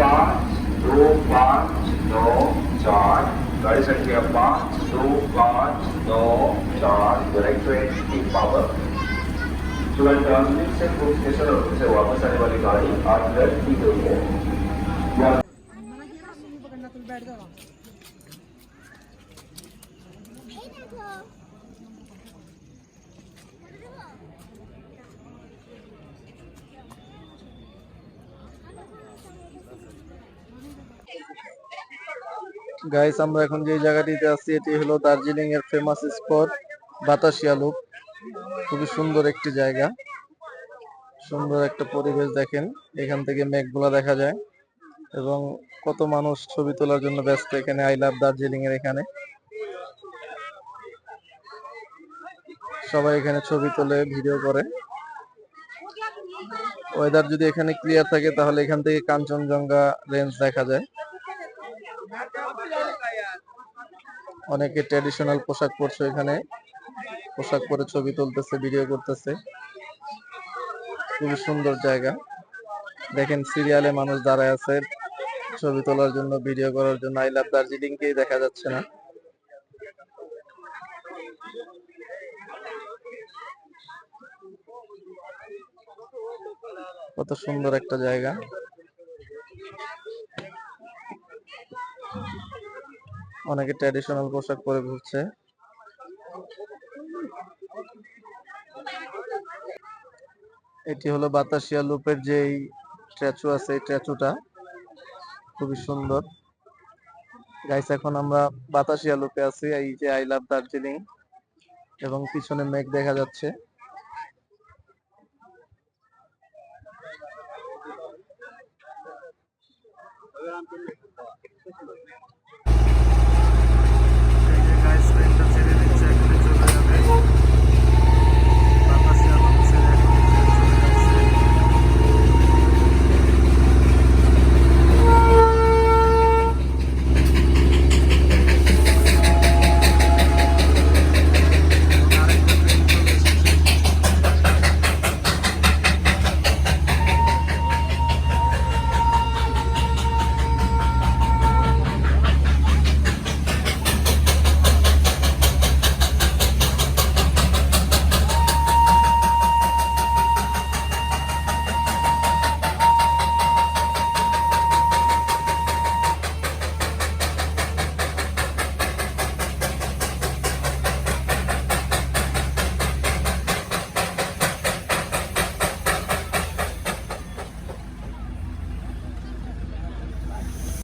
पाँच दो पाँच नौ चार गाड़ी संख्या पाँच दो पाँच नौ चार डायरेक्ट पावर तुरंत ट्रांसमिट से फ़ूड स्टेशन और से वापस आने वाली गाड़ी आज रद्द की गई है গাইস আমরা এখন যে জায়গাটিতে আছি, এটি হলো দার্জিলিং এর ফেমাস স্পট বাতাসিয়া লুপ খুবই সুন্দর একটি জায়গা। সুন্দর একটা পরিবেশ দেখেন, এখান থেকে মেঘগুলা দেখা যায়। এবং কত মানুষ ছবি তোলার জন্য ব্যস্ত এখানে। আই লাভ দার্জিলিং এর এখানে। সবাই এখানে ছবি তোলে ভিডিও করে। ওয়েদার যদি এখানে ক্লিয়ার থাকে, তাহলে এখান থেকে কাঞ্চনজঙ্ঘা রেঞ্জ দেখা যায়। অনেকে ট্র্যাডিশনাল পোশাক পরছে এখানে। পোশাক পরে ছবি তুলতেছে ভিডিও করতেছে। খুবই সুন্দর জায়গা। দেখেন সিরিয়ালে মানুষ দাঁড়ায় আছে, ছবি তোলার জন্য ভিডিও করার জন্য। আই লাভ দার্জিলিং কেই দেখা যাচ্ছে না। কত সুন্দর একটা জায়গা। অনেকে ট্র্যাডিশনাল পোশাক পরে ঘুরছে। এটি হলো বাতাসিয়া লুপের যেই স্ট্যাচু আছে, এই স্ট্যাচুটা খুবই সুন্দর। গাইস এখন আমরা বাতাসিয়া লুপে আছি, এই যে আই লাভ দার্জিলিং এবং পিছনে মেঘ দেখা যাচ্ছে। particular example.